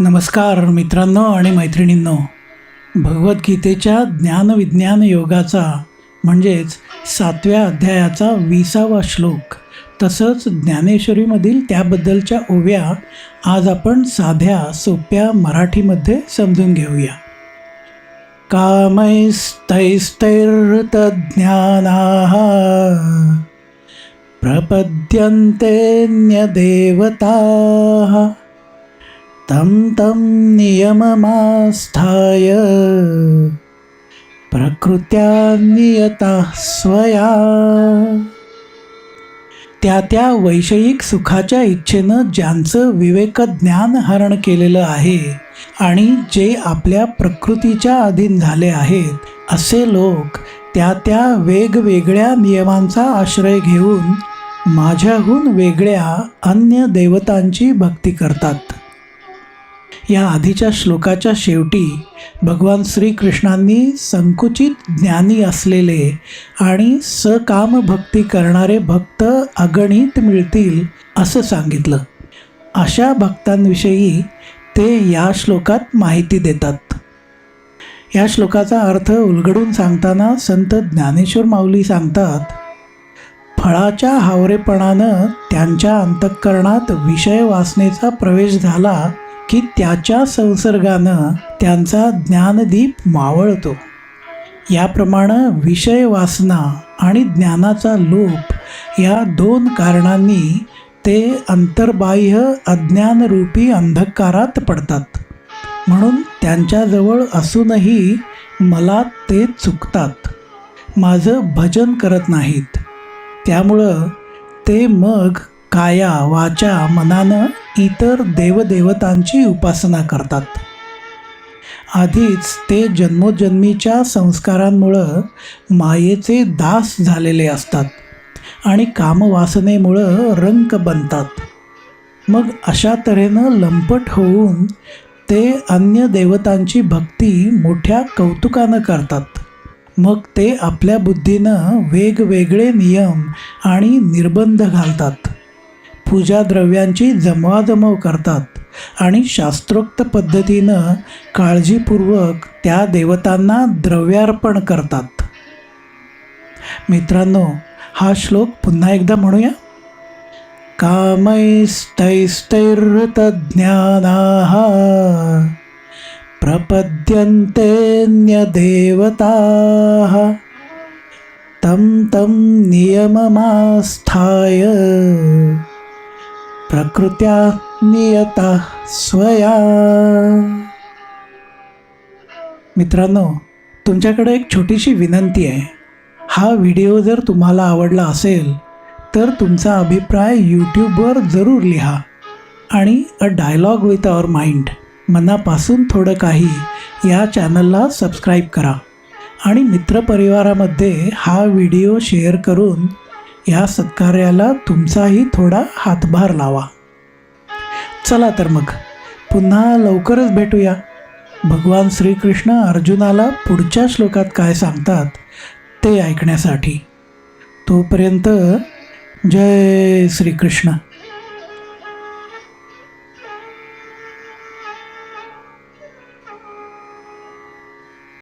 नमस्कार मित्रांनो आणि मैत्रिणींनो. भगवद्गीतेच्या ज्ञानविज्ञान योगाचा म्हणजेच सातव्या अध्यायाचा विसावा श्लोक तसंच ज्ञानेश्वरीमधील त्याबद्दलच्या ओव्या आज आपण साध्या सोप्या मराठीमध्ये समजून घेऊया. कामैस्तैस्तैर्तज्ज्ञानाः प्रपद्यन्तेऽन्यदेवताः। तं तं नियममास्थाय। प्रकृत्या नियता स्वया। त्या त्या वैषयिक सुखाच्या इच्छेनं ज्यांचं विवेकज्ञान हरण केलेलं आहे आणि जे आपल्या प्रकृतीच्या अधीन झाले आहेत असे लोक त्या त्या वेगवेगळ्या नियमांचा आश्रय घेऊन माझ्याहून वेगळ्या अन्य देवतांची भक्ती करतात. या आधीच्या श्लोकाच्या शेवटी भगवान श्रीकृष्णांनी संकुचित ज्ञानी असलेले आणि सकाम भक्ती करणारे भक्त अगणित मिळतील असं सांगितलं. अशा भक्तांविषयी ते या श्लोकात माहिती देतात. या श्लोकाचा अर्थ उलगडून सांगताना संत ज्ञानेश्वर माऊली सांगतात फळाच्या हावरेपणानं त्यांच्या अंतःकरणात विषय वासनेचा प्रवेश झाला की त्याच्या संसर्गानं त्यांचा ज्ञानदीप मावळतो. याप्रमाणे विषय वासना आणि ज्ञानाचा लोप या दोन कारणांनी ते अंतर्बाह्य अज्ञानरूपी अंधकारात पडतात. म्हणून त्यांच्याजवळ असूनही मला ते चुकतात. माझं भजन करत नाहीत. त्यामुळं ते मग काया वाचा मनानं इतर देवदेवतांची उपासना करतात. आधीच ते जन्मोजन्मीच्या संस्कारांमुळं मायेचे दास झालेले असतात आणि कामवासनेमुळं रंक बनतात. मग अशा तऱ्हेनं लंपट होऊन ते अन्य देवतांची भक्ती मोठ्या कौतुकानं करतात. मग ते आपल्या बुद्धीनं वेगवेगळे नियम आणि निर्बंध घालतात. पूजा द्रव्यांची जमवाजमव करतात आणि शास्त्रोक्त पद्धतीनं काळजीपूर्वक त्या देवतांना द्रव्यार्पण करतात. मित्रांनो हा श्लोक पुन्हा एकदा म्हणूया. कामैस्तैस्तैर्तज्ज्ञानाः प्रपद्यन्तेऽन्यदेवताः तं तं नियममास्थाय। प्रकृत्या नियता स्वया. मित्रांनो तुमच्याकडे एक छोटीशी विनंती आहे. हा व्हिडिओ जर तुम्हाला आवडला असेल तर तुमचा अभिप्राय यूट्यूबवर जरूर लिहा आणि a dialogue with our mind मनापासून थोडं काही या चॅनलला सबस्क्राईब करा. आणि मित्रपरिवारामध्ये हा व्हिडिओ शेअर करून या सत्कार्याला तुमचाही थोडा हातभार लावा. चला तर मग पुन्हा लवकरच भेटूया. भगवान श्रीकृष्ण अर्जुनाला पुढच्या श्लोकात काय सांगतात ते ऐकण्यासाठी. तोपर्यंत जय श्रीकृष्ण.